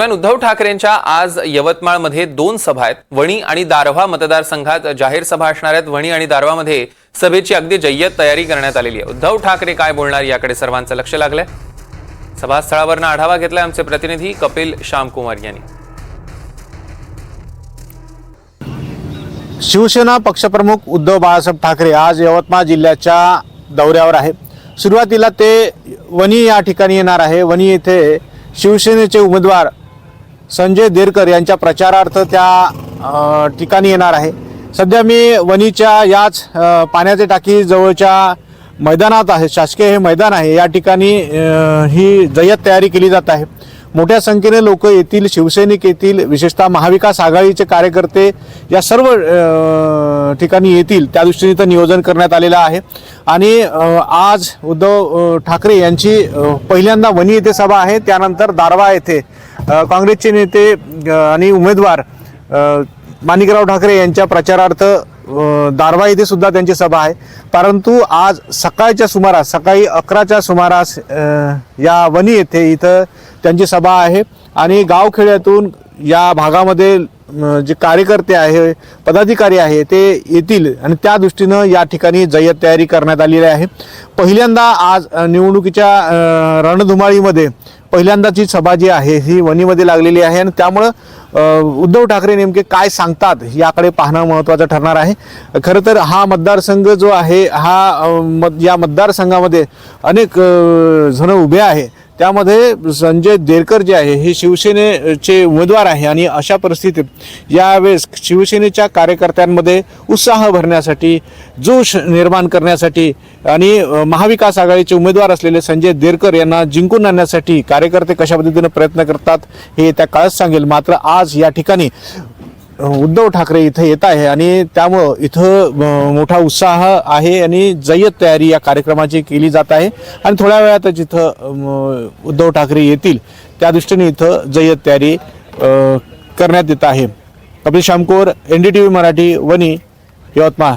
दरम्यान उद्धव ठाकरेंच्या आज यवतमाळमध्ये दोन सभा आहेत. वणी आणि दारव्हा मतदारसंघात जाहीर सभा असणार आहेत. वणी आणि दारव्हामध्ये सभेची अगदी जय्यत तयारी करण्यात आलेली आहे. उद्धव ठाकरे काय बोलणार याकडे सर्वांचं लक्ष लागलंय. सभास्थळावरनं आढावा घेतलाय आमचे प्रतिनिधी कपिल श्यामकुमार यांनी. शिवसेना पक्षप्रमुख उद्धव बाळासाहेब ठाकरे आज यवतमाळ जिल्ह्याच्या दौऱ्यावर आहे सुरुवातीला ते वणी या ठिकाणी येणार आहे. वणी येथे शिवसेनेचे उमेदवार संजय देरकर यांच्या प्रचारार्थ त्या ठिकाणी येणार आहे. सध्या मी वणीच्या याच पाण्याचे पाण्याच्या टाकी जवळच्या मैदानात आहे शासकीय हे मैदान आहे. या ठिकाणी ही जय्यत तयारी केली जात आहे. मोठ्या संख्येने लोक येतील शिवसैनिक येतील विशेषतः महाविकास आघाडीचे कार्यकर्ते या सर्व ठिकाणी येतील त्या दृष्टीने तर नियोजन करण्यात आलेलं आहे. आणि आज उद्धव ठाकरे यांची पहिल्यांदा वणी येथे सभा आहे त्यानंतर दारवा येथे काँग्रेसचे नेते आणि उमेदवार माणिकराव ठाकरे यांच्या प्रचारार्थ दारवा येथे सुद्धा त्यांची सभा आहे. परंतु आज सकाळच्या सुमारास सकाळी अकराच्या सुमारास या वणी येथे इथं त्यांची सभा आहे. आणि गावखेड्यातून या भागामध्ये जे कार्यकर्ते आहे पदाधिकारी आहे ते येतील आणि त्या दृष्टीनं या ठिकाणी जय्यत तयारी करण्यात आलेली आहे. पहिल्यांदा आज निवडणुकीच्या रणधुमाळीमध्ये पहिल्यांदाची सभा जी आहे ही वणीमध्ये लागलेली आहे आणि त्यामुळं उद्धव ठाकरे नेमके काय सांगतात याकडे पाहणं महत्त्वाचं ठरणार आहे. खरं तर हा मतदारसंघ जो आहे हा मत या मतदारसंघामध्ये अनेक जण उभे आहे. त्यामध्ये संजय देरकर जे आहे हे शिवसेनेचे उमेदवार आहे आणि अशा परिस्थितीत यावेळेस शिवसेनेच्या कार्यकर्त्यांमध्ये उत्साह भरण्यासाठी जोश निर्माण करण्यासाठी आणि महाविकास आघाडीचे उमेदवार असलेले संजय देरकर यांना जिंकून आणण्यासाठी कार्यकर्ते कशा पद्धतीने प्रयत्न करतात हे त्या काळच सांगेल. मात्र आज या ठिकाणी उद्धव ठाकरे इथं येत आहे आणि त्यामुळं इथं मोठा उत्साह आहे आणि जय्यत तयारी या कार्यक्रमाची केली जात आहे. आणि थोड्या वेळातच इथं उद्धव ठाकरे येतील. त्या दृष्टीने इथं जय्यत तयारी करण्यात येत आहे. Kapil Shyamkor N D T V Marathi Wani Yavatmal.